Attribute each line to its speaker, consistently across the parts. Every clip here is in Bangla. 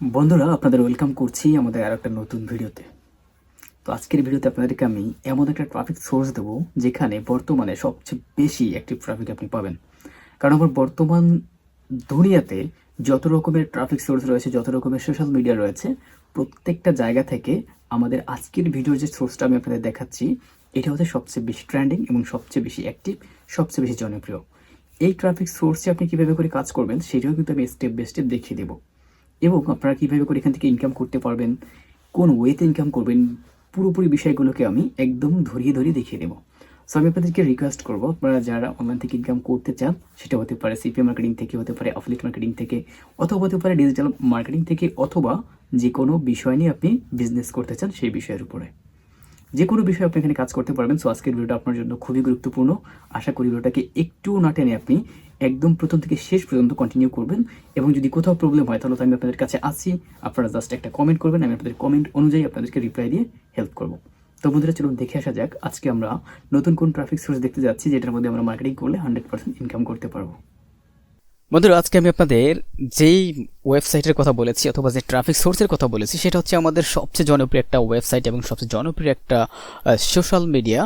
Speaker 1: বন্ধুরা, আপনাদের ওয়েলকাম করছি আমাদের আর একটা নতুন ভিডিওতে। তো আজকের ভিডিওতে আপনাদেরকে আমি এমন একটা ট্রাফিক সোর্স দেবো, যেখানে বর্তমানে সবচেয়ে বেশি অ্যাক্টিভ ট্রাফিক আপনি পাবেন। কারণ আমার বর্তমান দুনিয়াতে যত রকমের ট্রাফিক সোর্স রয়েছে, যত রকমের সোশ্যাল মিডিয়া রয়েছে, প্রত্যেকটা জায়গা থেকে আমাদের আজকের ভিডিওর যে সোর্সটা আমি আপনাদের দেখাচ্ছি, এটা হচ্ছে সবচেয়ে বেশি ট্রেন্ডিং এবং সবচেয়ে বেশি অ্যাক্টিভ সবচেয়ে বেশি জনপ্রিয়। এই ট্রাফিক সোর্সে আপনি কীভাবে করে কাজ করবেন, সেটাও কিন্তু আমি স্টেপ বাই স্টেপ দেখিয়ে দেবো। এবং আপনারা কীভাবে করে এখান থেকে ইনকাম করতে পারবেন, কোন ওয়েতে ইনকাম করবেন, পুরোপুরি বিষয়গুলোকে আমি একদম ধরিয়ে ধরিয়ে দেখিয়ে দেবো। সো আমি আপনাদেরকে রিকোয়েস্ট করব, আপনারা যারা অনলাইন থেকে ইনকাম করতে চান, সেটা হতে পারে সিপিএম মার্কেটিং থেকে, হতে পারে অফিলিয়েট মার্কেটিং থেকে, অথবা হতে পারে ডিজিটাল মার্কেটিং থেকে, অথবা যে কোনো বিষয় নিয়ে আপনি বিজনেস করতে চান, সেই বিষয়ের উপরে। যে কোনো বিষয়ে আপনি এখানে কাজ করতে পারবেন। সো আজকের ভিডিওটা আপনার জন্য খুবই গুরুত্বপূর্ণ। আশা করি ভিডিওটাকে একটু না টেনে আপনি একদম প্রথম থেকে শেষ পর্যন্ত কন্টিনিউ করবেন। এবং যদি কোথাও প্রবলেম হয়, তাহলে তো আমি আপনাদের কাছে আসি। আপনারা জাস্ট একটা কমেন্ট করবেন। আমি আপনাদের কমেন্ট অনুযায়ী আপনাদেরকে রিপ্লাই দিয়ে হেল্প করব। তো বন্ধুরা, চলুন দেখে আসা যাক। আজকে আমরা নতুন কোন ট্রাফিক সোর্স দেখতে যাচ্ছি, যেটার মধ্যে আমরা মার্কেটিং করলে হান্ড্রেড পার্সেন্ট ইনকাম করতে পারব।
Speaker 2: বন্ধুরা, আজকে আমি আপনাদের যেই ওয়েবসাইটের কথা বলেছি অথবা যে ট্রাফিক সোর্সের কথা বলেছি, সেটা হচ্ছে আমাদের সবচেয়ে জনপ্রিয় একটা ওয়েবসাইট এবং সবচেয়ে জনপ্রিয় একটা সোশ্যাল মিডিয়া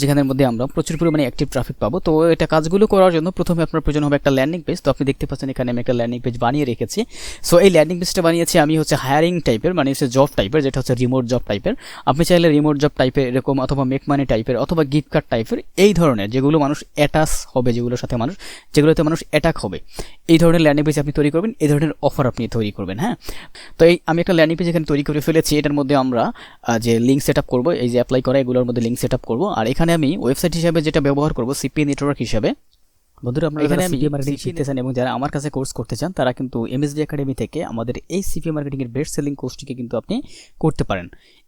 Speaker 2: যেখানের মধ্যে আমরা প্রচুর পরিমাণে অ্যাক্টিভ ট্রাফিক পাবো। তো এটা কাজগুলো করার জন্য প্রথমে আপনার প্রয়োজন হবে একটা ল্যান্ডিং পেজ তো আপনি দেখতে পাচ্ছেন এখানে আমি একটা ল্যান্ডিং পেজ বানিয়ে রেখেছি। সো এই ল্যান্ডিং পেজটা বানিয়েছি আমি হচ্ছে হায়ারিং টাইপের মানে হচ্ছে জব টাইপের যেটা হচ্ছে রিমোট জব টাইপের আপনি চাইলে রিমোট জব টাইপের এরকম অথবা মেক মানি টাইপের অথবা গিফট কার্ড টাইপের এই ধরনের যেগুলো মানুষ অ্যাটাচ হবে, যেগুলোর সাথে মানুষ, যেগুলোতে মানুষ অ্যাটাক হবে, এই ধরনের ল্যান্ডিং পেজ আপনি তৈরি করবেন, এই ধরনের অফার আপনি তৈরি করবেন হ্যাঁ? তো এই আমি একটা ল্যান্ডিং পেজ এখানে তৈরি করে ফেলেছি এটার মধ্যে আমরা যে লিঙ্ক সেট আপ করব এই যে অ্যাপ্লাই করা এগুলোর মধ্যে লিঙ্ক সেট আপ করব। আর এখানে আমি ওয়েবসাইট হিসাবে যেটা ব্যবহার করব সিপি নেটওয়ার্ক হিসাবে। বন্ধুরা আপনারা এখানে আমি মার্কেটিং শিখতে চান এবং যারা আমার কাছে কোর্স করতে চান তারা কিন্তু এমএসডি একাডেমি থেকে আমাদের এই সিপি মার্কেটিংয়ের বেস্ট সেলিং কোর্সটিকে কিন্তু আপনি করতে পারেন।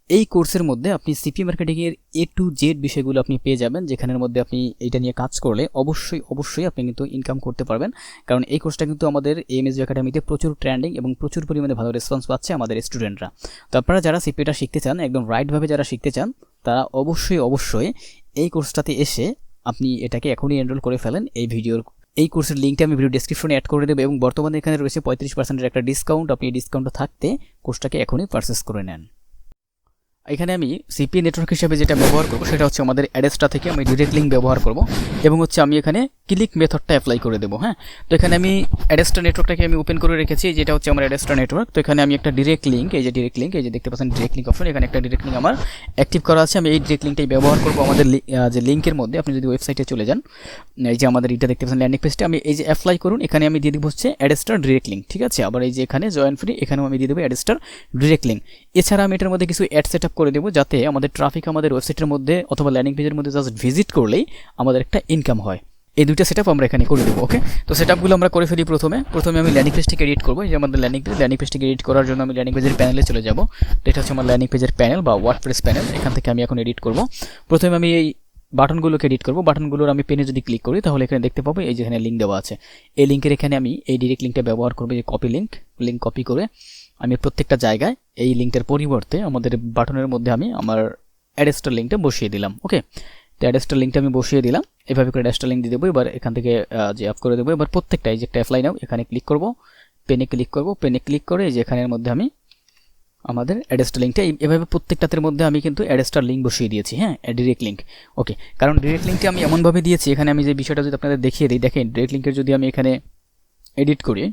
Speaker 2: এই কোর্সের মধ্যে আপনি সিপি মার্কেটিংয়ের এ টু জেড বিষয়গুলো আপনি পেয়ে যাবেন, যেখানের মধ্যে আপনি এটা নিয়ে কাজ করলে অবশ্যই অবশ্যই আপনি কিন্তু ইনকাম করতে পারবেন। কারণ এই কোর্সটা কিন্তু আমাদের এমএসডি একাডেমিতে প্রচুর ট্রেন্ডিং এবং প্রচুর পরিমাণে ভালো রেসপন্স পাচ্ছে আমাদের স্টুডেন্টরা তো আপনারা যারা সিপিটা শিখতে চান, একদম রাইটভাবে যারা শিখতে চান, তারা অবশ্যই অবশ্যই এই কোর্সটাতে এসে আপনি এটাকে এখনই এনরোল করে ফেলেন। এই ভিডিওর এই কোর্সের লিঙ্কটা আমি ভিডিও ডেসক্রিপশনে অ্যাড করে দেবো এবং বর্তমানে এখানে রয়েছে পঁয়ত্রিশ পার্সেন্টের একটা ডিসকাউন্ট আপনি এই ডিসকাউন্টটা থাকতে কোর্সটাকে এখনই পারচেস করে নেন। এখানে আমি সিপি নেটওয়ার্ক হিসেবে যেটা ব্যবহার করব, সেটা হচ্ছে আমাদের অ্যাড্রেসটা থেকে আমি ডিরেক্ট লিঙ্ক ব্যবহার করব, এবং হচ্ছে আমি এখানে ক্লিক মেথডটা অ্যাপ্লাই করে দেবো হ্যাঁ? তো এখানে আমি অ্যাড্রেসটা নেটওয়ার্কটাকে আমি ওপেন করে রেখেছি, যেটা হচ্ছে আমার অ্যাড্রেসটা নেটওয়ার্ক তো এখানে আমি একটা ডিরেক্ট লিঙ্ক এই যে ডিরেক্ট লিঙ্ক এই যে দেখতে পাচ্ছেন ডিরেক্ট লিঙ্ক অপশন এখানে একটা ডিরেক্ট লিঙ্ক আমার অ্যাক্টিভ করা আছে। আমি এই ডিরেক্ট লিঙ্কটাই ব্যবহার করব আমাদের যে লিঙ্কের মধ্যে। আপনি যদি ওয়েবসাইটে চলে যান, এই যে আমাদের এটা দেখতে পাচ্ছেন ল্যান্ডিং পেজটা আমি এই যে অ্যাপ্লাই করুন, এখানে আমি দিয়ে দিব হচ্ছে অ্যাড্রেসটার ডিরেক্ট লিঙ্ক ঠিক আছে? আবার এই যে এখানে জয়েন ফ্রি এখানেও আমি দিয়ে দেবো অ্যাড্রেসটার ডিরেক্ট লিঙ্ক এছাড়া আমি এটার মধ্যে কিছু অ্যাড সেট আপ করে দেবো যাতে আমাদের ট্রাফিক আমাদের ওয়েবসাইটের মধ্যে অথবা ল্যান্ডিং পেজের মধ্যে জাস্ট ভিজিট করলেই আমাদের একটা ইনকাম হয়। এই দুইটা সেট আমরা এখানে করে দেবো ওকে তো সেট আমরা করে ফেলি প্রথমে। প্রথমে আমি ল্যান্ডিং পেজটিকে এডিট করব। যে আমাদের ল্যান্ডিং পেজ ল্যান্ডিং পেজটিকে এডিট করার জন্য আমি ল্যান্ডিং পেজের প্যানেলে চলে যাব। তো এটা হচ্ছে আমার ল্যান্ডিং পেজের প্যানেল বা ওয়ার্ডপ্রেস প্যানেল এখান থেকে আমি এখন এডিট করব। প্রথমে আমি এই বাটনগুলোকে এডিট করব। বাটনগুলোর আমি পেনে যদি ক্লিক করি, তাহলে এখানে দেখতে পাবো এই যেখানে লিঙ্ক দেওয়া আছে। এই লিঙ্কের এখানে আমি এই ডিরেক্ট লিঙ্কটা ব্যবহার করব যে কপি লিঙ্ক লিঙ্ক কপি করে আমি প্রত্যেকটা জায়গায় এই লিঙ্কটার পরিবর্তে আমাদের বাটনের মধ্যে আমি আমার অ্যাড্রেসটার লিঙ্কটা বসিয়ে দিলাম, ওকে? তো অ্যাড্রেসটার লিঙ্কটা আমি বসিয়ে দিলাম, এভাবে করে অ্যাড্রেসটার লিঙ্ক দিয়ে দেবো, এবার এখান থেকে যে অ্যাপ করে দেবো, এবার প্রত্যেকটা এই যে একটা অ্যাপ্লাই নাও এখানে ক্লিক করব পেনে ক্লিক করব পেনে ক্লিক করে এই যে এখানের মধ্যে আমি আমাদের অ্যাড্রেসটা লিঙ্কটা এভাবে প্রত্যেকটাতের মধ্যে আমি কিন্তু অ্যাড্রেসটার লিঙ্ক বসিয়ে দিয়েছি হ্যাঁ ডিরেক্ট লিঙ্ক ওকে? কারণ ডিরেক্ট লিঙ্কটা আমি এমনভাবে দিয়েছি, এখানে আমি যে বিষয়টা যদি আপনাদের দেখিয়ে দিই, দেখেন ডিরেক্ট লিঙ্কের যদি আমি এখানে এডিট করি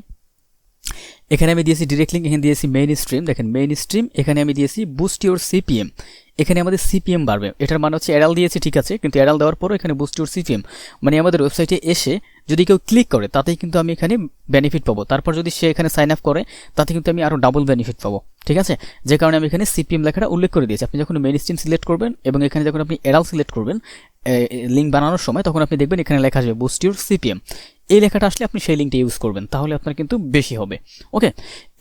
Speaker 2: এখানে আমি দিয়েছি ডিরেক্ট লিঙ্ক এখানে দিয়েছি মেইন স্ট্রিম দেখেন মেইন স্ট্রিম এখানে আমি দিয়েছি বুস্ট ইউর সিপিএম এখানে আমাদের সিপিএম বাড়বে। এটার মানে হচ্ছে অ্যাডাল দিয়েছি, ঠিক আছে, কিন্তু অ্যাডাল দেওয়ার পরও এখানে বুস্ট ইউর সিপিএম মানে আমাদের ওয়েবসাইটে এসে যদি কেউ ক্লিক করে, তাতেই কিন্তু আমি এখানে বেনিফিট পাবো। তারপর যদি সে এখানে সাইন আপ করে, তাতে কিন্তু আমি আরও ডাবল বেনিফিট পাবো, ঠিক আছে? যে কারণে আমি এখানে সিপিএম লেখাটা উল্লেখ করে দিয়েছি। আপনি যখন মেইন স্ট্রিম সিলেক্ট করবেন এবং এখানে যখন আপনি অ্যাডাল সিলেক্ট করবেন লিঙ্ক বানানোর সময় তখন আপনি দেখবেন এখানে লেখা আসবে বুস্ট ইউর সিপিএম এই লেখাটা আসলে আপনি সেই লিঙ্কটা ইউজ করবেন, তাহলে আপনার কিন্তু বেশি হবে। ওকে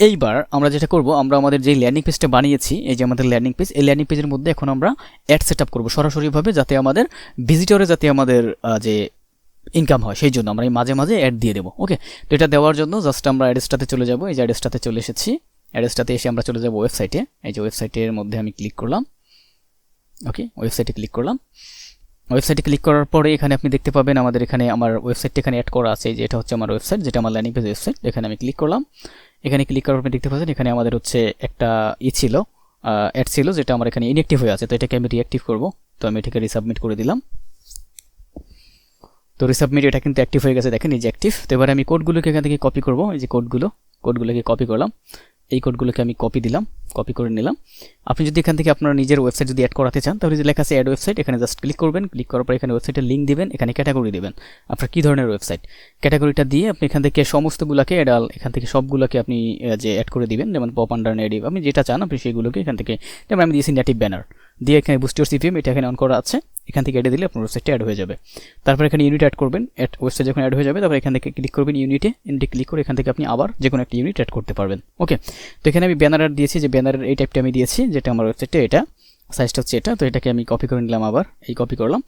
Speaker 2: এইবার আমরা যেটা করব, আমরা আমাদের যে ল্যান্ডিং পেজটা বানিয়েছি, এই যে আমাদের ল্যান্ডিং পেজ এই ল্যান্ডিং পেজের মধ্যে এখন আমরা অ্যাড সেট আপ করব সরাসরিভাবে, যাতে আমাদের ভিজিটরে যাতে আমাদের যে ইনকাম হয়, সেই জন্য আমরা এই মাঝে মাঝে অ্যাড দিয়ে দেবো। ওকে তো এটা দেওয়ার জন্য জাস্ট আমরা অ্যাড্রেসটাতে চলে যাব, এই যে অ্যাড্রেসটাতে চলে এসেছি। অ্যাড্রেসটাতে এসে আমরা চলে যাব ওয়েবসাইটে এই যে ওয়েবসাইটের মধ্যে আমি ক্লিক করলাম। ওকে ওয়েবসাইটে ক্লিক করলাম। ওয়েবসাইটে ক্লিক করার পরে এখানে আপনি দেখতে পাবেন আমাদের এখানে আমার ওয়েবসাইটটা এখানে অ্যাড করা আছে, যে এটা হচ্ছে আমার ওয়েবসাইট যেটা আমার ল্যান্ডিং পেজ ওয়েবসাইট এখানে আমি ক্লিক করলাম। এখানে ক্লিক করার পর দেখতে পাচ্ছেন এখানে আমাদের হচ্ছে একটা ই ছিল অ্যাড ছিল, যেটা আমার এখানে ইনঅ্যাক্টিভ হয়ে আছে। তো এটাকে আমি রিঅ্যাক্টিভ করব। তো আমি এটাকে রিসাবমিট করে দিলাম। তো রিসাবমিট এটা কিন্তু অ্যাক্টিভ হয়ে গেছে, দেখেন এই যে অ্যাক্টিভ তো এবার আমি কোডগুলোকে এখান থেকে কপি করব। এই যে কোডগুলো কোডগুলোকে কপি করলাম। এই কোডগুলোকে আমি কপি দিলাম কপি করে নিলাম। আপনি যদি এখান থেকে আপনার নিজের ওয়েবসাইট যদি অ্যাড করাতে চান, তাহলে যে লেখা আছে অ্যাড ওয়েবসাইট এখানে জাস্ট ক্লিক করবেন। ক্লিক করার পর এখানে ওয়েবসাইটের লিঙ্ক দিবেন, এখানে ক্যাটাগরি দেবেন। আপনার কী ধরনের ওয়েবসাইট ক্যাটাগরিটা দিয়ে আপনি এখান থেকে সমস্তগুলোকে অ্যাডাল এখান থেকে সবগুলোকে আপনি যে অ্যাড করে দিবেন, যেমন পপ আন্ডার নেটিভ আপনি যেটা চান, আপনি সেগুলোকে এখান থেকে, যেমন আমি দিয়েছি নেটিভ ব্যানার দিয়ে এখানে বুস্টিওর সিপিএম এটা এখানে অন করা আছে। এখান থেকে অ্যাডে দিলে আপনার ওয়েবসাইটটা অ্যাড হয়ে যাবে। তারপর এখানে ইউনিট অ্যাড করবেন অ্যাড ওয়েবসাইট যখন অ্যাড হয়ে যাবে তারপর এখান থেকে ক্লিক করবেন ইউনিটে ইউনিটে ক্লিক করে এখান থেকে আপনি আবার যে কোনো একটা ইউনিট অ্যাড করতে পারবেন। ওকে তো এখানে আমি ব্যানার অ্যাড দিয়েছি, যে ব্যানারের এই টাইপটা আমি দিয়েছি, যেটা আমার ওয়েবসাইটে এটা সাইজটা হচ্ছে এটা, তো এটাকে আমি কপি করে নিলাম আবার, এই কপি করলাম।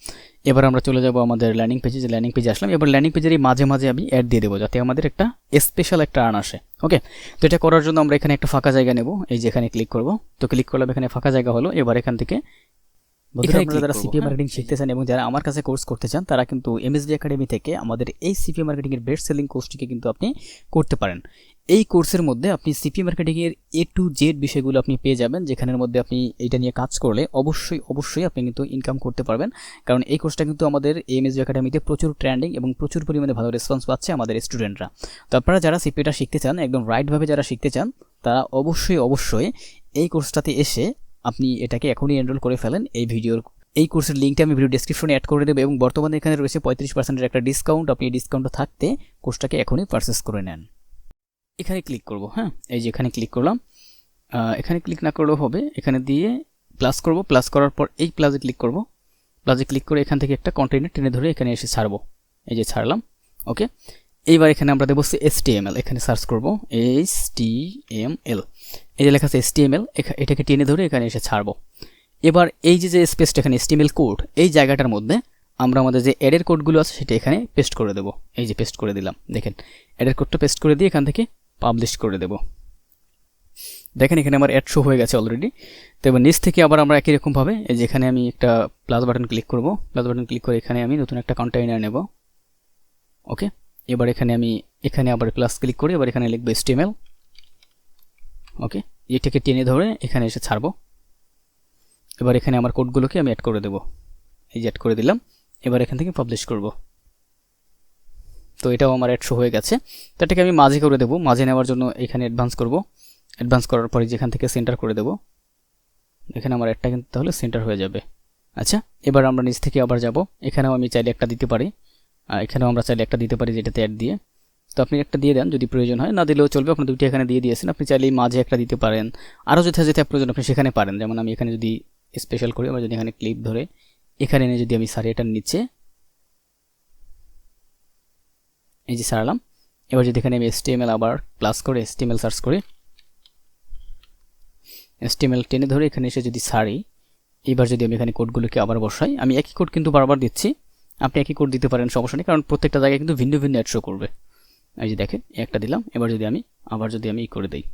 Speaker 2: এবার আমরা চলে যাব আমাদের ল্যান্ডিং পেজে যে ল্যান্ডিং পেজে আসলাম, এবার ল্যান্ডিং পেজের এই মাঝে মাঝে আমি অ্যাড দিয়ে দেবো, যাতে আমাদের একটা স্পেশাল একটা আর্ন আসে। ওকে তো এটা করার জন্য আমরা এখানে একটা ফাঁকা জায়গা নেব, এই যে এখানে ক্লিক করব। তো ক্লিক করলাম, এখানে ফাঁকা জায়গা হলো, এবার এখান থেকে আপনারা যারা সিপিএ মার্কেটিং শিখতে চান এবং যারা আমার কাছে কোর্স করতে চান তারা কিন্তু এমএসডি একাডেমি থেকে আমাদের এই সিপিএ মার্কেটিং এর বেস্ট সেলিং কোর্সটিকে কিন্তু আপনি করতে পারেন। এই কোর্সের মধ্যে আপনি সিপি মার্কেটিং এর এ টু জেড বিষয়গুলো আপনি পেয়ে যাবেন যেখানের মধ্যে আপনি এটা নিয়ে কাজ করলে অবশ্যই অবশ্যই আপনি কিন্তু ইনকাম করতে পারবেন। কারণ এই কোর্সটা কিন্তু আমাদের এমএসডি একাডেমিতে প্রচুর ট্রেন্ডিং এবং প্রচুর পরিমাণে ভালো রেসপন্স পাচ্ছে আমাদের স্টুডেন্টরা তো আপনারা যারা সিপিটা শিখতে চান একদম রাইটভাবে যারা শিখতে চান তারা অবশ্যই অবশ্যই এই কোর্সটাতে এসে আপনি এটাকে এখনই এনরোল করে ফেলেন এই ভিডিওর, এই কোর্সের লিঙ্কটা আমি ভিডিও ডেসক্রিপশনে অ্যাড করে দেবো এবং বর্তমানে এখানে রয়েছে পঁয়ত্রিশ পার্সেন্টের একটা ডিসকাউন্ট আপনি এই ডিসকাউন্টটা থাকতে কোর্সটাকে এখনই পারচেস করে নেন। এখানে ক্লিক করব হ্যাঁ? এই যে এখানে ক্লিক করলাম। এখানে ক্লিক না করলেও হবে। এখানে দিয়ে প্লাস করব। প্লাস করার পর এই প্লাসে ক্লিক করব। প্লাসে ক্লিক করে এখান থেকে একটা কন্টেনার টেনে ধরে এখানে এসে ছাড়বো। এই যে ছাড়লাম। ওকে এইবার এখানে আমরা দেবো এস টি এম এল এখানে সার্চ করব এইচ টি এম এল এই যে লেখা আছে এস টি এম এল এটাকে টেনে ধরে এখানে এসে ছাড়বো। এবার এই যে যে স্পেসটা এখানে এসটিএমএল কোড এই জায়গাটার মধ্যে আমরা আমাদের যে অ্যাডের কোডগুলো আছে সেটা এখানে পেস্ট করে দেবো। এই যে পেস্ট করে দিলাম, দেখেন। অ্যাডের কোডটা পেস্ট করে দিয়ে এখান থেকে পাবলিশ করে দেবো। দেখেন, এখানে আমার অ্যাড শো হয়ে গেছে অলরেডি তো এবার নিচ থেকে আবার আমরা একই রকমভাবে এই যে এখানে আমি একটা প্লাস বাটন ক্লিক করব। প্লাস বাটন ক্লিক করে এখানে আমি নতুন একটা কন্টেইনার নেব। ওকে এবার এখানে আমি, এখানে আবার প্লাস ক্লিক করে এবার এখানে লিখব এসটিএমএল ওকে এটাকে টেনে ধরে এখানে এসে ছাড়বো। এবার এখানে আমার কোডগুলোকে আমি অ্যাড করে দেবো। এই যে অ্যাড করে দিলাম, এবার এখান থেকে পাবলিশ করব। তো এটাও আমার অ্যাড শো হয়ে গেছে। তো এটাকে আমি মাঝে করে দেবো, মাঝে নেওয়ার জন্য এখানে অ্যাডভান্স করব। অ্যাডভান্স করার পরে যেখান থেকে সেন্টার করে দেবো, এখানে আমার অ্যাডটা কিন্তু তাহলে সেন্টার হয়ে যাবে। আচ্ছা এবার আমরা নিচ থেকে আবার যাব। এখানেও আমি চাইলে একটা দিতে পারি। এখানেও আমরা চাইলে একটা দিতে পারি যেটাতে অ্যাড দিয়ে। তো আপনি একটা দিয়ে দেন যদি প্রয়োজন হয়। না দিলেও চলবে, আপনি দুটি এখানে দিয়ে দিয়েছেন। আপনি চাইলে এই মাঝে একটা দিতে পারেন। আরও যেটা প্রয়োজন আপনি সেখানে পারেন। যেমন আমি এখানে যদি স্পেশাল করি, আমরা যদি এখানে ক্লিপ ধরে, এখানে এনে যদি আমি সারি এটার নিচে এই যে সারালাম, এবার যদি এখানে আমি এসটিএমএল আবার প্লাস করে এসটিএমএল সার্চ করি এসটিএমএল টেনে ধরে এখানে এসে যদি সারি, এবার যদি আমি এখানে কোডগুলোকে আবার বসাই, আমি একই কোড কিন্তু বারবার দিচ্ছি। আপনি একই কোড দিতে পারেন, সমস্যা নেই, কারণ প্রত্যেকটা জায়গায় কিন্তু ভিন্ন ভিন্ন অ্যাড শো করবে। এই যে দেখেন একটা দিলাম, এবার যদি আমি, আবার যদি আমি ই করে দিই।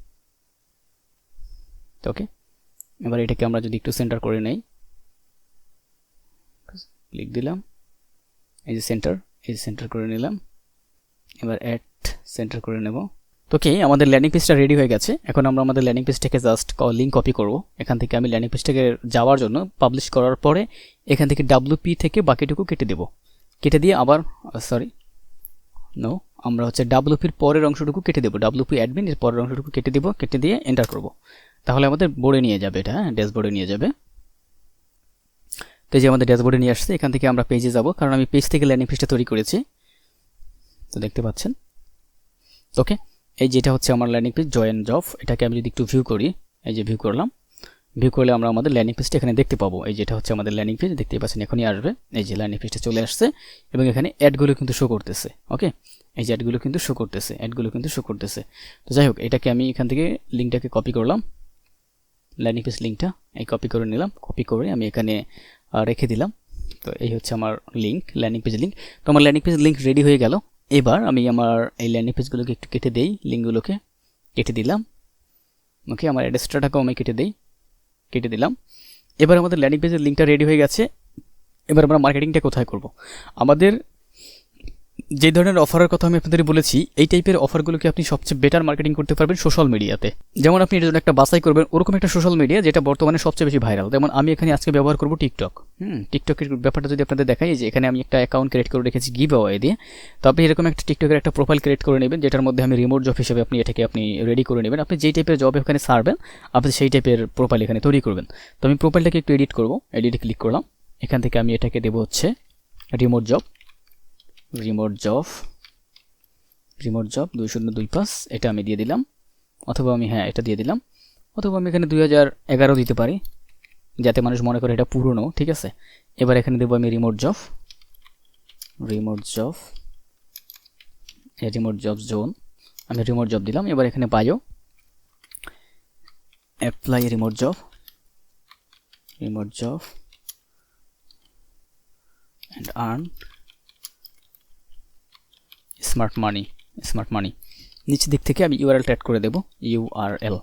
Speaker 2: তো ওকে এবার এটাকে আমরা যদি একটু সেন্টার করে নেই ক্লিক দিলাম, এই যে সেন্টার এই সেন্টার করে নিলাম, এবার অ্যাড সেন্টার করে নেব। তো কি, আমাদের ল্যান্ডিং পেজটা রেডি হয়ে গেছে। এখন আমরা আমাদের ল্যান্ডিং পেজটাকে জাস্ট লিঙ্ক কপি করব। এখান থেকে আমি ল্যান্ডিং পেজটাকে যাওয়ার জন্য পাবলিশ করার পরে এখান থেকে ডাব্লুপি থেকে বাকিটুকু কেটে দেব। কেটে দিয়ে আবার সরি নো আমরা হচ্ছে ডাব্লুপির পরের অংশটুকু কেটে দেবো। ডাব্লুপি অ্যাডমিন এর পরের অংশটুকু কেটে দেবো, কেটে দিয়ে এন্টার করব। তাহলে আমাদের বোর্ডে নিয়ে যাবে এটা হ্যাঁ ড্যাশবোর্ডে নিয়ে যাবে। তো যে আমাদের ড্যাশবোর্ডে নিয়ে আসছে, এখান থেকে আমরা পেজে যাব, কারণ আমি পেজ থেকে ল্যান্ডিং পেজটা তৈরি করেছি। তো দেখতে পাচ্ছেন? ওকে এই যেটা হচ্ছে আমার ল্যান্ডিং পেজ জয়েন জব এটাকে আমি যদি একটু ভিউ করি, এই যে ভিউ করলাম ভিউ করলে আমরা আমাদের ল্যান্ডিং পেজটা এখানে দেখতে পাবো। এই যেটা হচ্ছে আমাদের ল্যান্ডিং পেজ দেখতে পাচ্ছেন এখনই আসবে। এই যে ল্যান্ডিং পেজটা চলে আসছে এবং এখানে অ্যাডগুলো কিন্তু শো করতেছে ওকে এই যে অ্যাডগুলো কিন্তু শো করতেছে অ্যাডগুলো কিন্তু শো করতেছে। তো যাই হোক, এটাকে আমি এখান থেকে লিঙ্কটাকে কপি করলাম। ল্যান্ডিং পেজ লিঙ্কটা এই কপি করে নিলাম। কপি করে আমি এখানে রেখে দিলাম। তো এই হচ্ছে আমার লিঙ্ক ল্যান্ডিং পেজ লিঙ্ক তো আমার ল্যান্ডিং পেজ লিঙ্ক রেডি হয়ে গেল। এবার আমি আমার এই ল্যান্ডিং পেজগুলোকে একটু কেটে দিই লিঙ্কগুলোকে কেটে দিলাম। ওকে আমার অ্যাড্রেসটাকেও আমি কেটে দিই, কেটে দিলাম। এবার আমাদের ল্যান্ডিং পেজের লিঙ্কটা রেডি হয়ে গেছে। এবার আমরা মার্কেটিংটা কোথায় করব? আমাদের যে ধরনের অফারের কথা আমি আপনাদের বলেছি, এই টাইপের অফারগুলোকে আপনি সবচেয়ে বেটার মার্কেটিং করতে পারবেন সোশ্যাল মিডিয়াতে যেমন আপনি এর জন্য একটা বাছাই করবেন, ওরকম একটা সোশ্যাল মিডিয়া যেটা বর্তমানে সবচেয়ে বেশি ভাইরাল যেমন আমি এখানে আজকে ব্যবহার করব টিকটক হুম টিকটকের ব্যাপারটা যদি আপনাদের দেখাই যে এখানে আমি একটা অ্যাকাউন্ট ক্রিয়েট করে রেখেছি গিভ অ্যাওয়ে দিয়ে। তো আপনি এরকম একটা টিকটকের একটা প্রোফাইল ক্রিয়েট করে নেবেন, যেটার মধ্যে আমি রিমোট জব হিসেবে আপনি এটাকে আপনি রেডি করে নেবেন। আপনি যেই টাইপের জব এখানে সারবেন, আপনি সেই টাইপের প্রোফাইল এখানে তৈরি করবেন। তো আমি প্রোফাইলটাকে একটু এডিট করব এডিটে ক্লিক করলাম। এখান থেকে আমি এটাকে দেবো হচ্ছে remote job remote job remote job দুই শূন্য দুই পাঁচ, এটা আমি দিয়ে দিলাম। অথবা আমি হ্যাঁ এটা দিয়ে দিলাম। অথবা আমি এখানে দুই হাজার এগারো দিতে পারি, যাতে মানুষ মনে করে এটা পুরনো, ঠিক আছে? এবার এখানে দেবো আমি remote job. Remote job remote job zone, আমি রিমোট জব দিলাম। এবার এখানে bio apply remote job remote job and earn smart money smart money নিচের দিক থেকে আমি ইউআরএল অ্যাড করে দেবো ইউআরএল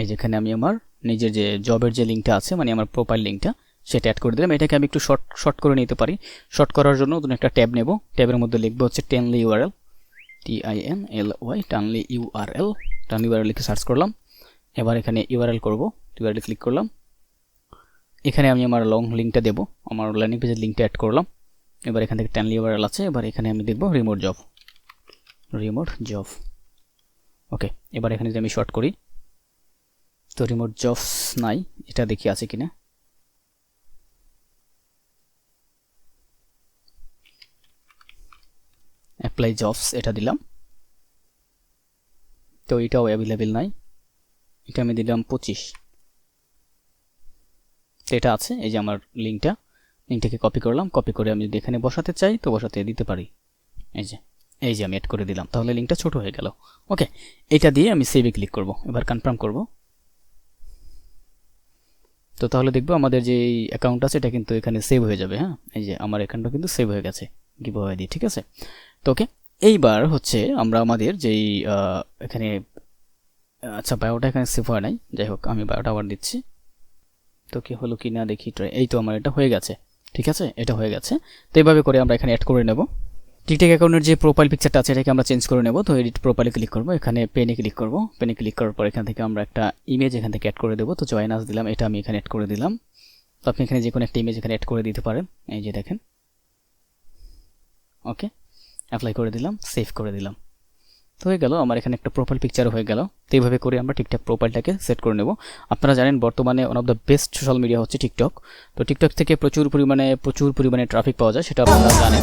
Speaker 2: এই যেখানে আমি আমার নিজের যে জবের যে লিঙ্কটা আছে মানে আমার প্রোফাইল লিঙ্কটা সেটা অ্যাড করে দিলাম। এটাকে আমি একটু শর্ট শর্ট করে নিতে পারি। শর্ট করার জন্য নতুন একটা ট্যাব নেব। ট্যাবের মধ্যে লিখব হচ্ছে tinly URL T I N L Y tinly URL tinly URL লিখে সার্চ করলাম। এবার এখানে ইউআরএল করব। ইউআরএল ক্লিক করলাম। এখানে আমি আমার লং লিঙ্কটা দেবো। আমার ল্যান্ডিং পেজের লিঙ্কটা অ্যাড করলাম। এবার এখান থেকে টেনলি ইউআরএল আছে, এবার এখানে আমি দেখব remote job remote job okay এবার এখানে যদি আমি শর্ট করি, তো রিমোট জবস নাই, এটা দেখি আছে কিনা? অ্যাপ্লাই জবস এটা দিলাম। তো এটাও অ্যাভেলেবেল নাই। এটা আমি দিলাম পঁচিশ। এটা আছে, এই যে আমার লিঙ্কটা লিঙ্কটাকে কপি করলাম কপি করে আমি যদি এখানে বসাতে চাই, তো বসাতে দিতে পারি। এই যে এই যে আমি অ্যাড করে দিলাম, তাহলে লিঙ্কটা ছোট হয়ে গেল। ওকে এটা দিয়ে আমি সেভে ক্লিক করব, এবার কনফার্ম করব। তো তাহলে দেখব আমাদের যে অ্যাকাউন্ট আছে, এটা কিন্তু এখানে সেভ হয়ে যাবে হ্যাঁ? এই যে আমার অ্যাকাউন্টটা কিন্তু সেভ হয়ে গেছে গিভ হয়ে দিয়ে ঠিক আছে? তো ওকে এইবার হচ্ছে আমরা আমাদের যেই এখানে আচ্ছা বায়োটা এখানে সেভ হয় নাই, যাই হোক, আমি বায়োটা আবার দিচ্ছি। তো কি হলো কি না দেখি এই তো আমার এটা হয়ে গেছে। ঠিক আছে? এটা হয়ে গেছে। তো এইভাবে করে আমরা এখানে অ্যাড করে নেব। টিকটক অ্যাকাউন্টের যে প্রোফাইল পিকচারটা আছে, এটাকে আমরা চেঞ্জ করে নেব। তো এডিট প্রোফাইলে ক্লিক করব। এখানে পেনে ক্লিক করব। পেনে ক্লিক করার পর এখান থেকে আমরা একটা ইমেজ এখান থেকে অ্যাড করে দেবো। তো জয়েন আস দিলাম। এটা আমি এখানে অ্যাড করে দিলাম। তো আপনি এখানে যে কোনো একটা ইমেজ এখানে অ্যাড করে দিতে পারেন। এই যে দেখেন। ওকে অ্যাপ্লাই করে দিলাম। সেভ করে দিলাম। তো হয়ে গেল, আমার এখানে একটা প্রোফাইল পিকচার হয়ে গেল। তো এইভাবে করে আমরা টিকটক প্রোফাইলটাকে সেট করে নেব। আপনারা জানেন, বর্তমানে one of the best social media হচ্ছে টিকটক তো টিকটক থেকে প্রচুর পরিমাণে প্রচুর পরিমাণে ট্রাফিক পাওয়া যায়, সেটা আপনারা জানেন।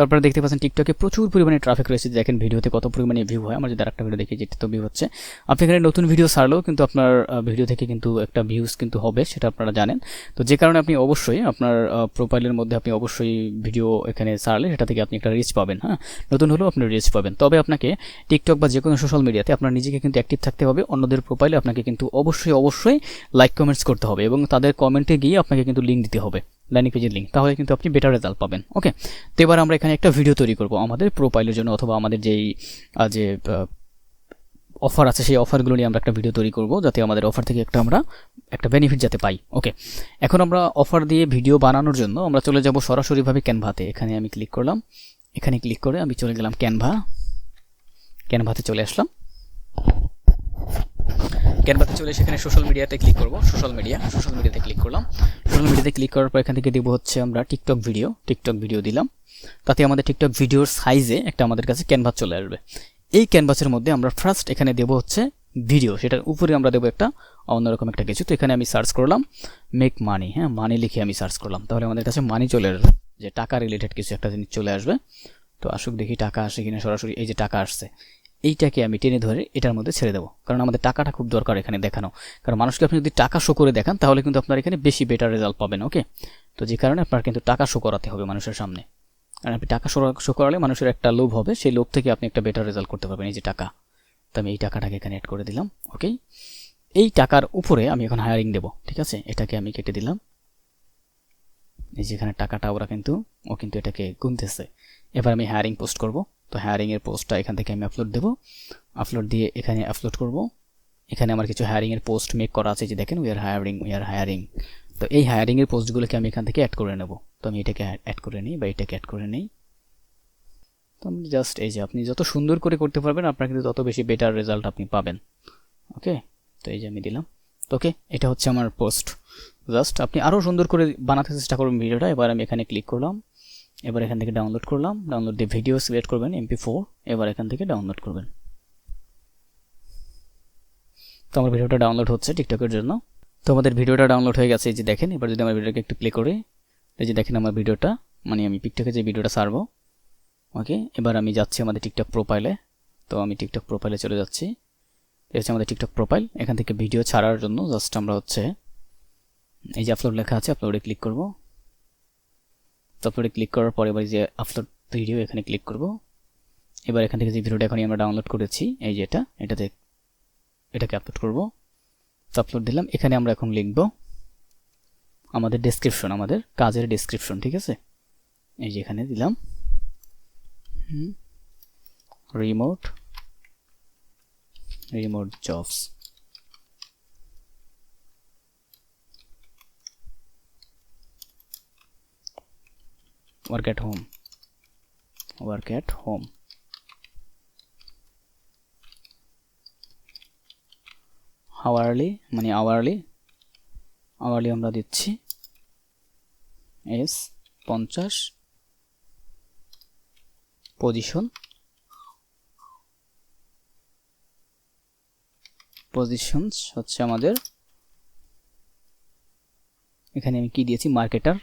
Speaker 2: তারপরে দেখতে পাচ্ছেন টিকটকে প্রচুর পরিমাণে ট্রাফিক রয়েছে। দেখেন ভিডিওতে কত পরিমাণে ভিউ হয়। আমার যদি আরেকটা ভিডিও দেখি, যেটা তো ভিউ হচ্ছে। আপনি এখানে নতুন ভিডিও ছাড়লেও কিন্তু আপনার ভিডিও থেকে কিন্তু একটা ভিউজ কিন্তু হবে, সেটা আপনারা জানেন। তো যে কারণে আপনি অবশ্যই আপনার প্রোফাইলের মধ্যে আপনি অবশ্যই ভিডিও এখানে ছাড়লে সেটা থেকে আপনি একটা রিচ পাবেন হ্যাঁ? নতুন হলেও আপনি রিচ পাবেন। তবে আপনাকে টিকটক বা যে কোনো সোশ্যাল মিডিয়াতে আপনার নিজেকে কিন্তু অ্যাক্টিভ থাকতে হবে। অন্যদের প্রোফাইলে আপনাকে কিন্তু অবশ্যই অবশ্যই লাইক কমেন্টস করতে হবে এবং তাদের কমেন্টে গিয়ে আপনাকে কিন্তু লিঙ্ক দিতে হবে। ল্যান্ডিং পেজের লিঙ্ক তাহলে কিন্তু আপনি বেটার রেজাল্ট পাবেন। ওকে তো এবার আমরা এখানে একটা ভিডিও তৈরি করব আমাদের প্রোফাইলের জন্য অথবা আমাদের যেই যে অফার আছে সেই অফারগুলো নিয়ে আমরা একটা ভিডিও তৈরি করব, যাতে আমাদের অফার থেকে একটা আমরা একটা বেনিফিট যাতে পাই। ওকে এখন আমরা অফার দিয়ে ভিডিও বানানোর জন্য আমরা চলে যাব সরাসরিভাবে ক্যানভাতে এখানে আমি ক্লিক করলাম। এখানে ক্লিক করে আমি চলে গেলাম ক্যানভা ক্যানভাতে চলে আসলাম। ক্যানভাতে চলে সেখানে সোশ্যাল মিডিয়াতে ক্লিক করব। সোশ্যাল মিডিয়া সোশ্যাল মিডিয়াতে ক্লিক করলাম। সোশ্যাল মিডিয়াতে ক্লিক করার পর এখান থেকে দিব হচ্ছে আমরা টিকটক ভিডিও টিকটক ভিডিও দিলাম। তাতে আমাদের টিকটক ভিডিওর সাইজে একটা আমাদের কাছে ক্যানভাস চলে আসবে। এই ক্যানভাসের মধ্যে আমরা ফার্স্ট এখানে দেবো হচ্ছে ভিডিও সেটার উপরে আমরা দেবো একটা অন্যরকম একটা কিছু। তো এখানে আমি সার্চ করলাম মেক মানি হ্যাঁ মানি লিখে আমি সার্চ করলাম। তাহলে আমাদের কাছে মানি চলে আসবে। যে টাকা রিলেটেড কিছু একটা জিনিস চলে আসবে। তো আসুক দেখি টাকা আসে কিনা সরাসরি। এই যে টাকা আসছে। এইটাকে আমি টেনে ধরে এটার মধ্যে ছেড়ে দেবো। কারণ আমাদের টাকাটা খুব দরকার এখানে দেখানো। কারণ মানুষকে আপনি যদি টাকা শো করে দেখান, তাহলে কিন্তু আপনার এখানে বেশি বেটার রেজাল্ট পাবেন ওকে তো যে কারণে আপনার কিন্তু টাকা শো করাতে হবে মানুষের সামনে। কারণ আপনি টাকা শো করালে মানুষের একটা লোভ হবে, সেই লোভ থেকে আপনি একটা বেটার রেজাল্ট করতে পারবেন, এই যে টাকা। তো আমি এই টাকাটাকে এখানে অ্যাড করে দিলাম ওকে এই টাকার উপরে আমি এখন হায়ারিং দেবো, ঠিক আছে? এটাকে আমি কেটে দিলাম। এই যে এখানে টাকাটা ওরা কিন্তু ও কিন্তু এটাকে গুনতেছে। এবার আমি হায়ারিং পোস্ট করব। তো হায়ারিংয়ের পোস্টটা এখান থেকে আমি আপলোড দেবো। আপলোড দিয়ে এখানে আপলোড করব। এখানে আমার কিছু হায়ারিংয়ের পোস্ট মেক করা আছে যে দেখেন we are hiring we are hiring তো এই হায়ারিংয়ের পোস্টগুলোকে আমি এখান থেকে অ্যাড করে নেব। তো আমি এটাকে অ্যাড করে নিই বা এটাকে অ্যাড করে নিই। তো আমি জাস্ট এই যে আপনি যত সুন্দর করে করতে পারবেন, আপনার কিন্তু তত বেশি বেটার রেজাল্ট আপনি পাবেন। ওকে তো এই যে আমি দিলাম। তো ওকে এটা হচ্ছে আমার পোস্ট জাস্ট আপনি আরও সুন্দর করে বানাতে চেষ্টা করবেন ভিডিওটা। এবার আমি এখানে ক্লিক করলাম। এবার এখান থেকে ডাউনলোড করলাম। ডাউনলোড দিয়ে ভিডিও সিলেক্ট করবেন এমপি ফোর এবার এখান থেকে ডাউনলোড করবেন। তো আমার ভিডিওটা ডাউনলোড হচ্ছে টিকটকের জন্য। তো আমাদের ভিডিওটা ডাউনলোড হয়ে গেছে, এই যে দেখেন, এবার যদি আমার ভিডিওটাকে একটু প্লে করি, এই যে দেখেন আমার ভিডিওটা মানে আমি টিকটকে যে ভিডিওটা সারবো ওকে এবার আমি যাচ্ছি আমাদের টিকটক প্রোফাইলে তো আমি টিকটক প্রোফাইলে চলে যাচ্ছি। এই হচ্ছে আমাদের টিকটক প্রোফাইল এখান থেকে ভিডিও ছাড়ার জন্য জাস্ট আমরা হচ্ছে, এই যে আপলোড লেখা আছে আপলোডে ক্লিক করব। তো আপলোডে ক্লিক করার পরে এবার যে আপলোড ভিডিও এখানে ক্লিক করব। এবার এখান থেকে যে ভিডিওটা এখনই আমরা ডাউনলোড করেছি, এই যে এটা, এটাতে এটাকে আপলোড করব। তো আপলোড দিলাম, এখানে আমরা এখন লিখব আমাদের ডেসক্রিপশন আমাদের কাজের ডেসক্রিপশন ঠিক আছে? এই যে এখানে দিলাম। Remote remote jobs work at home. Work at home. Hourly মানে আওয়ারলি আওয়ারলি আমরা দিচ্ছি এস পঞ্চাশ পজিশন পজিশনস হচ্ছে আমাদের, এখানে আমি কি দিয়েছি? Marketer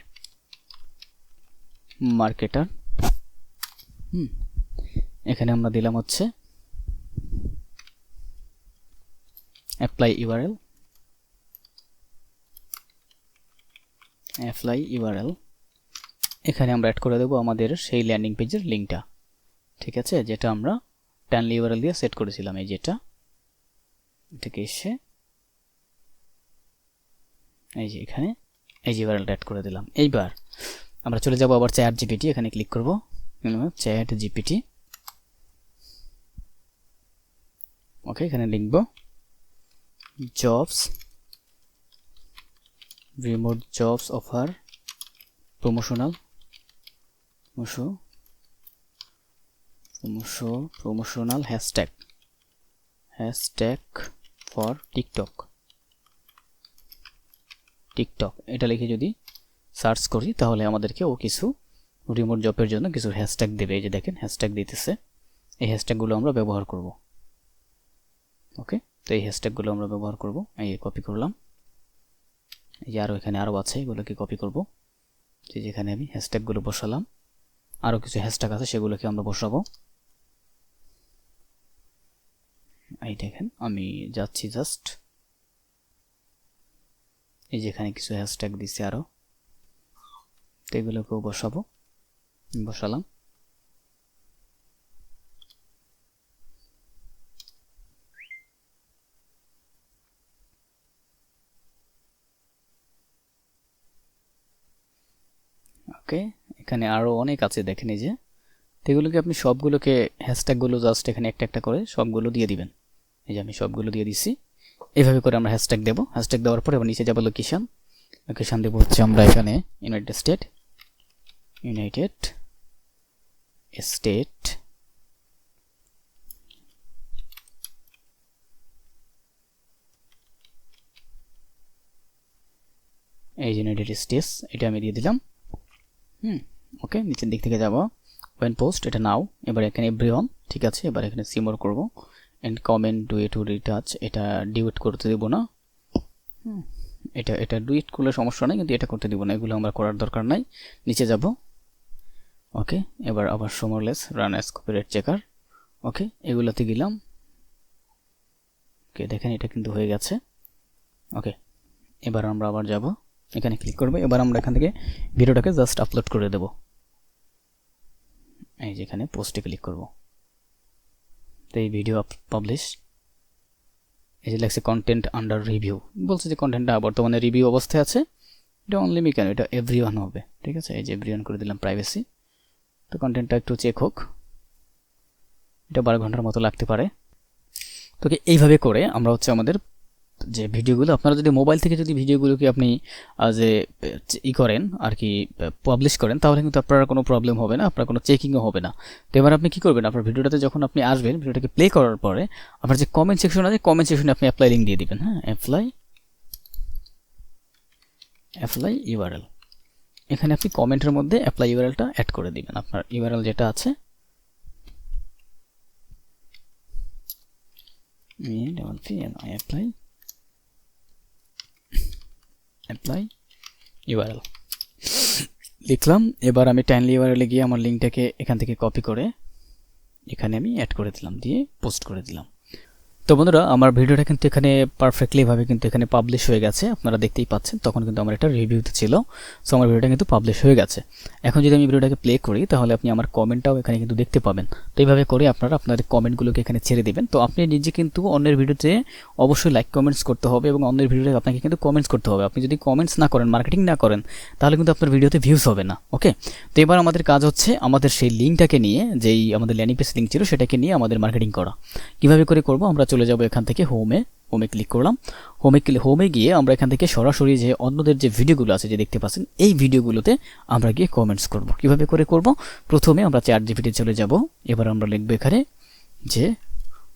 Speaker 2: marketer hmm. এখানে আমরা দিলাম হচ্ছে অ্যাপ্লাই ইউআরএল অ্যাপ্লাই ইউআরএল এখানে আমরা অ্যাড করে দেবো আমাদের সেই ল্যান্ডিং পেজের লিঙ্কটা ঠিক আছে? যেটা আমরা ট্যানলি ইউআরএল দিয়ে সেট করেছিলাম, এই যেটা। এটাকে এসে এই যে এখানে, এই যে ইউআরএলটা অ্যাড করে দিলাম। এইবার আমরা চলে যাব আবার চ্যাট জিপিটি এখানে ক্লিক করব। চ্যাট জিপিটি ওকে এখানে লিখব jobs remote jobs offer promotional প্রমোশো প্রমোশো promotional hashtag hashtag for TikTok TikTok এটা লিখে যদি সার্চ করি, তাহলে আমাদেরকে ও কিছু রিমোট জবের জন্য কিছু হ্যাশট্যাগ দেবে। এই যে দেখেন হ্যাশট্যাগ দিতেছে। এই হ্যাশট্যাগুলো আমরা ব্যবহার করব। ওকে? তো এই হ্যাশট্যাগুলো আমরা ব্যবহার করব। এই কপি করলাম। এই যে আরও এখানে আরও আছে, এগুলোকে কপি করব। যে যেখানে আমি হ্যাশট্যাগুলো বসালাম। আরও কিছু হ্যাশট্যাগ আছে, সেগুলোকে আমরা বসাবো। এই দেখেন, আমি যাচ্ছি জাস্ট এই যেখানে কিছু হ্যাশট্যাগ দিছে আরও তো বসাবো। বসালাম। ওকে, এখানে আরও অনেক আছে দেখেন এই যে। এগুলোকে আপনি সবগুলোকে হ্যাশট্যাগুলো জাস্ট এখানে একটা একটা করে সবগুলো দিয়ে দিবেন। এই যে আমি সবগুলো দিয়ে দিছি। এইভাবে করে আমরা হ্যাশট্যাগ দেবো। হ্যাশট্যাগ দেওয়ার পরে নিচে যাব লোকেশন লোকেশন দেবো হচ্ছে আমরা এখানে ইউনাইটেড স্টেট ইউনাইটেড স্টেট এই ইউনাইটেড স্টেটস এটা আমি দিয়ে দিলাম। হুম ওকে নিচের দিক থেকে যাব। ওয়েন পোস্ট এটা নাও এবার এখানে এভরিওয়ান ঠিক আছে, এবার এখানে সিমোর করব। এন্ড কমেন্ট ডু টু রিটাচ এটা ডিউট করতে দেবো না। এটা এটা ডুইট করলে সমস্যা নেই, কিন্তু এটা করতে দিব না, এগুলো আমরা করার দরকার নাই। নিচে যাব। ওকে? এবার আবার সমরলেস run as copyright checker okay? এগুলোতে গেলাম। ওকে, দেখেন এটা কিন্তু হয়ে গেছে। ওকে, এবার আমরা আবার যাব। এখানে ক্লিক করব। এবার আমরা এখান থেকে ভিডিওটাকে জাস্ট আপলোড করে দেব। এই যে এখানে পোস্টে ক্লিক করব। তো এই ভিডিও পাবলিশ এই যে লেখছে কন্টেন্ট আন্ডার রিভিউ বলছে যে কন্টেন্টটা বর্তমানে রিভিউ অবস্থায় আছে। এটা অনলি মি কেন? এটা এভরি হবে। ঠিক আছে? এই যে এভরি করে দিলাম প্রাইভেসি তো কন্টেন্টটা একটু চেক হোক। এটা বারো ঘণ্টার মতো লাগতে পারে। তো এইভাবে করে আমরা হচ্ছে আমাদের যে ভিডিওগুলো, আপনারা যদি মোবাইল থেকে যদি ভিডিওগুলোকে আপনি যে, ই করেন, আর কি পাবলিশ করেন, তাহলে কিন্তু আপনার কোনো প্রবলেম হবে না, আপনার কোনো চেকিংও হবে না। তো এবার আপনি কি করবেন, আপনার ভিডিওটাতে যখন আপনি আসবেন, ভিডিওটাকে প্লে করার পরে আপনার যে কমেন্ট সেকশন আছে কমেন্ট সেকশনে আপনি অ্যাপ্লাই লিঙ্ক দিয়ে দিবেন হ্যাঁ? অ্যাপ্লাই অ্যাপ্লাই ইউআরএল এখানে আপনি কমেন্টের মধ্যে অ্যাপ্লাই ইউআরএলটা অ্যাড করে দিবেন। আপনার ইউআরএল যেটা আছে অ্যাপ্লাই অ্যাপ্লাই ইউআরএল লিখলাম, এবার আমি টাইনলি ইউআরএলে গিয়ে আমার লিঙ্কটাকে এখান থেকে কপি করে এখানে আমি অ্যাড করে দিলাম, দিয়ে পোস্ট করে দিলাম। তো বন্ধুরা, আমার ভিডিওটা কিন্তু এখানে পারফেক্টলি ভাবে কিন্তু এখানে পাবলিশ হয়ে গেছে। আপনারা দেখতেই পাচ্ছেন, তখন কিন্তু আমার এটা রিভিউতে ছিল। সো আমার ভিডিওটা কিন্তু পাবলিশ হয়ে গেছে। এখন যদি আমি ভিডিওটাকে প্লে করি, তাহলে আপনি আমার কমেন্টটাও এখানে কিন্তু দেখতে পাবেন। তো এইভাবে করে আপনারা আপনাদের কমেন্টগুলোকে এখানে ছেড়ে দেবেন। তো আপনি নিজে কিন্তু অন্যের ভিডিওতে অবশ্যই লাইক কমেন্টস করতে হবে এবং অন্যের ভিডিওতে আপনাকে কিন্তু কমেন্টস করতে হবে। আপনি যদি কমেন্টস না করেন মার্কেটিং না করেন, তাহলে কিন্তু আপনার ভিডিওতে ভিউজ হবে না। ওকে তো এবার আমাদের কাজ হচ্ছে আমাদের সেই লিঙ্কটাকে নিয়ে, যেই আমাদের ল্যান্ডিং পেজ লিঙ্ক ছিল, সেটাকে নিয়ে আমাদের মার্কেটিং করা। কীভাবে করে করব, আমরা চলে যাব এখান থেকে হোমে হোমে ক্লিক করলাম। হোমে হোমে গিয়ে আমরা এখান থেকে সরাসরি যে অন্যদের যে ভিডিওগুলো আছে যে দেখতে পাচ্ছেন, এই ভিডিওগুলোতে আমরা গিয়ে কমেন্টস করব। কীভাবে করে করব? প্রথমে আমরা চ্যাট জিপিটি চলে যাব। এবার আমরা লিখব এখানে যে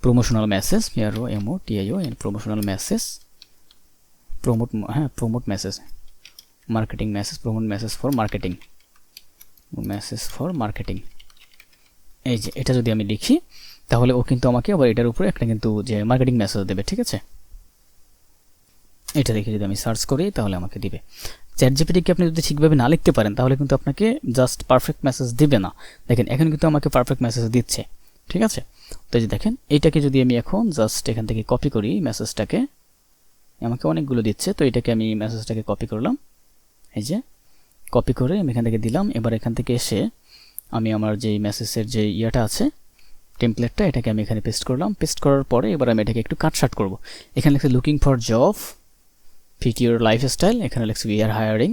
Speaker 2: promotional message PRO MO TIO N promotional message promote হ্যাঁ promote message marketing message promote message for marketing message for marketing এই যে, এটা যদি আমি লিখি তাহলে ও কিন্তু আমাকে আবার এটার উপরে একটা কিন্তু যে মার্কেটিং মেসেজ দেবে, ঠিক আছে? এটা দেখে যদি আমি সার্চ করি, তাহলে আমাকে দিবে। চ্যাট জিপিটিকে আপনি যদি ঠিকভাবে না লিখতে পারেন, তাহলে কিন্তু আপনাকে জাস্ট পারফেক্ট মেসেজ দিবে না। দেখেন, এখন কিন্তু আমাকে পারফেক্ট মেসেজ দিচ্ছে, ঠিক আছে? তো যে দেখেন এইটাকে যদি আমি এখন জাস্ট এখান থেকে কপি করি মেসেজটাকে আমাকে অনেকগুলো দিচ্ছে, তো এটাকে আমি মেসেজটাকে কপি করলাম। এই যে কপি করে আমি এখান থেকে দিলাম। এবার এখান থেকে এসে আমি আমার যে মেসেজের যে ইয়েটা আছে টেমপ্লেটটা এটাকে আমি এখানে পেস্ট করলাম। পেস্ট করার পরে এবার আমি এটাকে একটু কাটশাট করব। এখানে লিখছে looking for job fit your lifestyle এখানে লিখছে উই আর হায়ারিং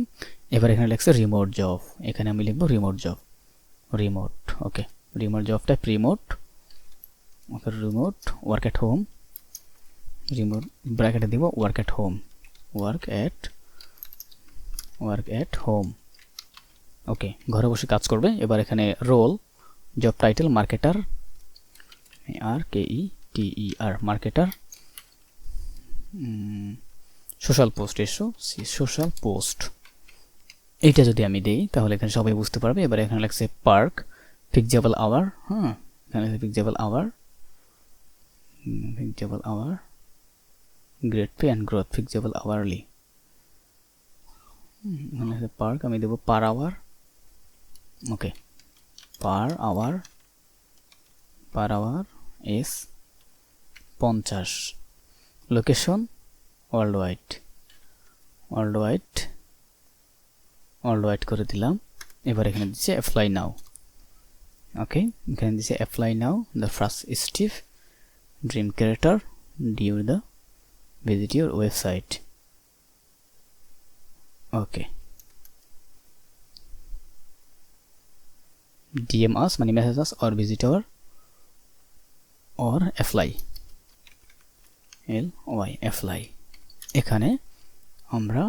Speaker 2: এবার এখানে লিখছে রিমোট জব এখানে আমি লিখব remote job remote okay remote জবটা remote okay remote work at home remote ব্র্যাকেটে দিব work at home work at work at home okay ঘরে বসে কাজ করবে। এবার এখানে role job title marketer R K E T E R marketer social post এসো সোশ্যাল পোস্ট এইটা যদি আমি দিই, তাহলে এখানে সবাই বুঝতে পারবে। এবার এখানে লাগছে পার্ক ফিক্সেবল আওয়ার হ্যাঁ এখানে লাগছে fixable hour fixable hour great pay and growth fixable hourly এখানে লাগছে পার্ক আমি দেবো per hour okay per hour per hour S পঞ্চাশ। Location world wide world wide world wide করে দিলাম। এবার এখানে দিচ্ছে অ্যাপ্লাই নাও ওকে এখানে দিচ্ছে apply now the first step dream creator do the visit your website okay DM us, money message us or visit our or apply L Y apply এখানে আমরা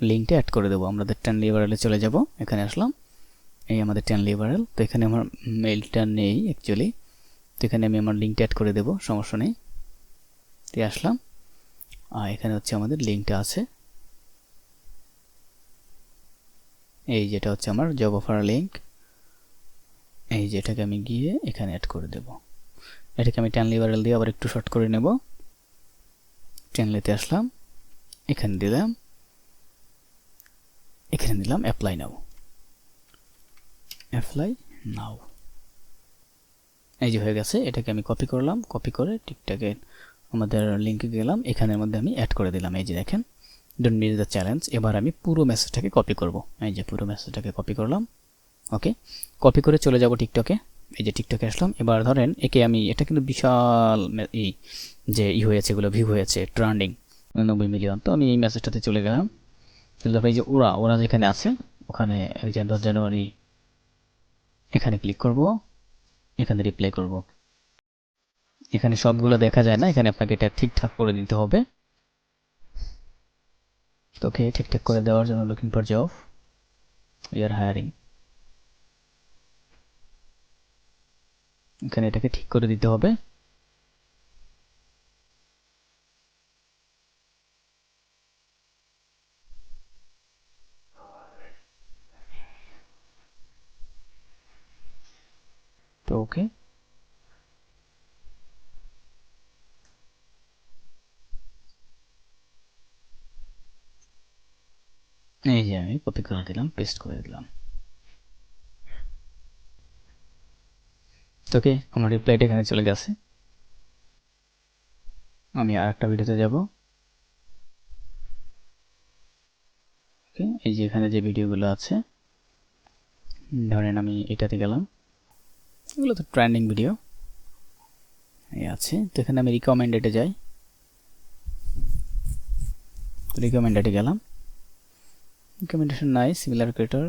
Speaker 2: লিঙ্কটা অ্যাড করে দেবো। আমাদের টেন লিভারেলে চলে যাব। এখানে আসলাম। এই আমাদের টেন লিভারেল তো এখানে আমার মেইলটা নেই অ্যাকচুয়ালি তো এখানে আমি আমার লিঙ্কটা অ্যাড করে দেবো। সমস্যা নেই। তো আসলাম। আর এখানে হচ্ছে আমাদের লিঙ্কটা আছে। এই যেটা হচ্ছে আমার জব অফার লিঙ্ক এই যেটাকে আমি গিয়ে এখানে অ্যাড করে দেব। এটাকে আমি টেন লিভারেল দিয়ে আবার একটু শর্ট করে নেব। টেন লেতে আসলাম, এখানে দিলাম এখানে দিলাম অ্যাপ্লাই নাও অ্যাপ্লাই নাও এই যে হয়ে গেছে, এটাকে আমি কপি করলাম কপি করে টিকটাকে আমাদের লিঙ্কে গেলাম, এখানের মধ্যে আমি অ্যাড করে দিলাম। এই যে দেখেন ডোন্ট মিস দ্য চ্যালেঞ্জ এবার আমি পুরো মেসেজটাকে কপি করব। এই যে পুরো মেসেজটাকে কপি করলাম। ওকে কপি করে চলে যাব টিকটকে। এই যে টিকটকে আসলাম। এবার ধরেন, একে আমি, এটা কিন্তু বিশাল এই যে ই হয়েছে, এগুলো ভিউ হয়েছে ট্রেন্ডিং নব্বই মিলিয়ন তো আমি এই মেসেজটাতে চলে গেলাম। এই যে ওরা ওরা যেখানে আছে, ওখানে যে দশ জানুয়ারি, এখানে ক্লিক করব, এখানে রিপ্লাই করব। এখানে সবগুলো দেখা যায় না, এখানে আপনাকে এটা ঠিকঠাক করে দিতে হবে। তো ওকে ঠিকঠাক করে দেওয়ার জন্য looking for job we are hiring এখানে এটাকে ঠিক করে দিতে হবে। তো ওকে। এই যে আমি কপি করে দিলাম, পেস্ট করে দিলাম। তোকে আমার রিপ্লাইটা এখানে চলে গেছে। আমি আর একটা ভিডিওতে যাব। ওকে এই যে এখানে যে ভিডিওগুলো আছে, ধরেন আমি এটাতে গেলাম। এগুলো তো ট্রেন্ডিং ভিডিও এই আছে। তো এখানে আমি রিকমেন্ডেডে যাই। রিকমেন্ডেডে গেলাম। রিকমেন্ডেশন নাই সিমিলার ক্রিয়েটর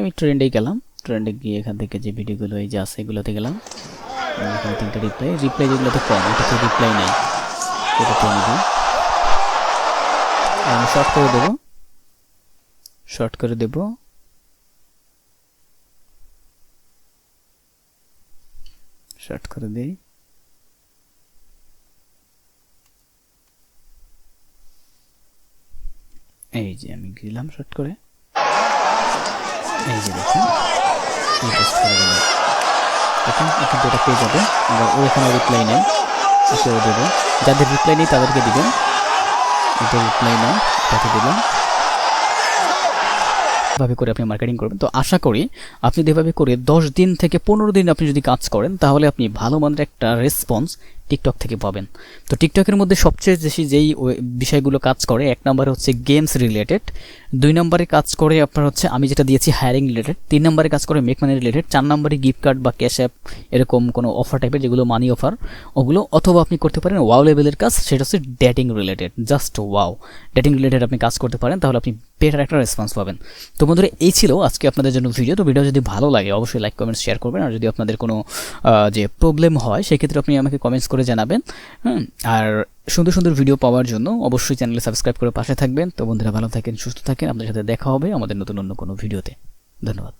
Speaker 2: আমি ট্রেন্ডে গেলাম। ট্রেন্ডে গিয়ে এখান থেকে যে ভিডিওগুলো এই যে আছে, এগুলোতে গেলাম। এখানে তিনটা রিপ্লাই রিপ্লাই যেগুলোতে কম এটাতে রিপ্লাই নেই। এটাতে আমি দিই। আমি শর্ট করে দেবো। শর্ট করে দেব। শর্ট করে দিই। এই যে আমি দিলাম শর্ট করে। এই যে দেখুন দেখুন পেয়ে যাবে। আবার ও এখানে রিপ্লাই নেই একেও দেবে। যাদের রিপ্লাই নেই, তাদেরকে দিবেন। এটা রিপ্লাই নেই তাকে দিলাম ভাবে করে আপনি মার্কেটিং করবেন। তো আশা করি আপনি যেভাবে করে দশ দিন থেকে পনেরো দিন আপনি যদি কাজ করেন, তাহলে আপনি ভালো মানের একটা রেসপন্স টিকটক থেকে পাবেন। তো টিকটকের মধ্যে সবচেয়ে বেশি যেই বিষয়গুলো কাজ করে, এক নম্বরে হচ্ছে গেমস রিলেটেড দুই নম্বরে কাজ করে আপনার হচ্ছে, আমি যেটা দিয়েছি হায়ারিং রিলেটেড তিন নম্বরে কাজ করে মেক মানি রিলেটেড চার নম্বরে গিফট কার্ড বা ক্যাশ অ্যাপ এরকম কোনো অফার টাইপের যেগুলো মানি অফার ওগুলো অথবা আপনি করতে পারেন ওয়াও লেভেলের কাজ, সেটা হচ্ছে dating related just wow dating related আপনি কাজ করতে পারেন, তাহলে আপনি বেটার একটা রেসপন্স পাবেন। তো বন্ধুরা, এই ছিল আজকে আপনাদের জন্য ভিডিও তো ভিডিও যদি ভালো লাগে, অবশ্যই লাইক কমেন্টস শেয়ার করবেন। আর যদি আপনাদের কোনো যে প্রবলেম হয়, সেক্ষেত্রে আপনি আমাকে কমেন্টস করে জানাবেন আর সুন্দর সুন্দর ভিডিও পাওয়ার জন্য অবশ্যই চ্যানেলে সাবস্ক্রাইব করে পাশে থাকবেন। তো বন্ধুরা, ভালো থাকেন, সুস্থ থাকেন। আপনাদের সাথে দেখা হবে আমাদের নতুন অন্য কোনো ভিডিওতে ধন্যবাদ।